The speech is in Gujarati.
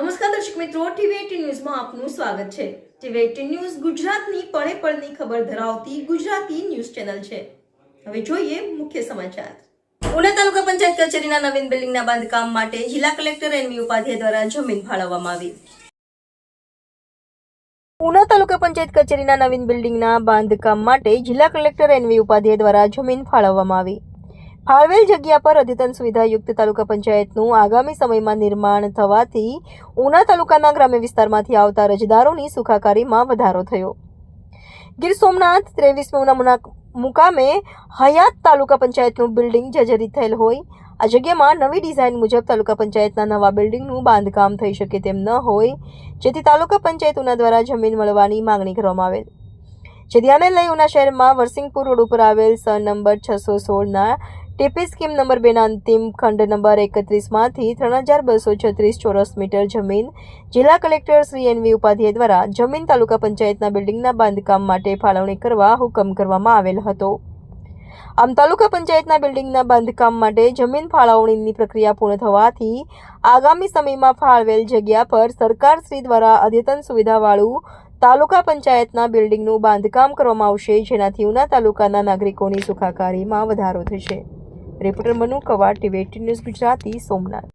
નમસ્કાર દર્શક મિત્રો ટીવી ન્યૂઝમાં આપનું સ્વાગત છે. ટીવી એટીન ન્યૂઝ ગુજરાતની પળે પળની ખબર ધરાવતી ગુજરાતી ન્યૂઝ ચેનલ છે. હવે જોઈએ મુખ્ય સમાચાર. ઉના તાલુકા પંચાયત કચેરીના નવીન બિલ્ડિંગના બાંધકામ માટે જિલ્લા કલેક્ટર એનવી ઉપાધ્યાય દ્વારા જમીન ફાળવવામાં આવી. ઉના તાલુકા પંચાયત કચેરીના નવીન બિલ્ડિંગના બાંધકામ માટે જિલ્લા કલેક્ટર એનવી ઉપાધ્યાય દ્વારા જમીન ફાળવવામાં આવી. ફાળવેલ જગ્યા પર અદ્યતન સુવિધાયુક્ત તાલુકા પંચાયતનું આગામી સમયમાં નિર્માણ થવાથી ઉના તાલુકાના ગ્રામ્ય વિસ્તારમાંથી આવતા રજદારોની સુખાકારીમાં વધારો થયો. ગીર સોમનાથ ત્રેવીસમી ઉના મુકામે હયાત તાલુકા પંચાયતનું બિલ્ડિંગ જર્જરિત થયેલ હોય. આ જગ્યામાં નવી ડિઝાઇન મુજબ તાલુકા પંચાયતના નવા બિલ્ડિંગનું બાંધકામ થઈ શકે તેમ ન હોય, જેથી તાલુકા પંચાયત ઉના દ્વારા જમીન મળવાની માંગણી કરવામાં આવેલ. જે ધ્યાને લઈ ઉના શહેરમાં વરસિંગપુર રોડ ઉપર આવેલ સન નંબર છસો સોળના ટીપી સ્કીમ નંબર બેના અંતિમ ખંડ નંબર એકત્રીસમાંથી ત્રણ હજાર બસો છત્રીસ ચોરસ મીટર જમીન જિલ્લા કલેક્ટર શ્રી એનવી ઉપાધ્યાય દ્વારા જમીન તાલુકા પંચાયતના બિલ્ડિંગના બાંધકામ માટે ફાળવણી કરવા હુકમ કરવામાં આવેલ હતો. આમ તાલુકા પંચાયતના બિલ્ડિંગના બાંધકામ માટે જમીન ફાળવણીની પ્રક્રિયા પૂર્ણ થવાથી આગામી સમયમાં ફાળવેલ જગ્યા પર સરકાર શ્રી દ્વારા અદ્યતન સુવિધાવાળું તાલુકા પંચાયતના બિલ્ડિંગનું બાંધકામ કરવામાં આવશે, જેનાથી ઉના તાલુકાના નાગરિકોની સુખાકારીમાં વધારો થશે. Reporter Manu Kavad TV news Gujarati Somnath.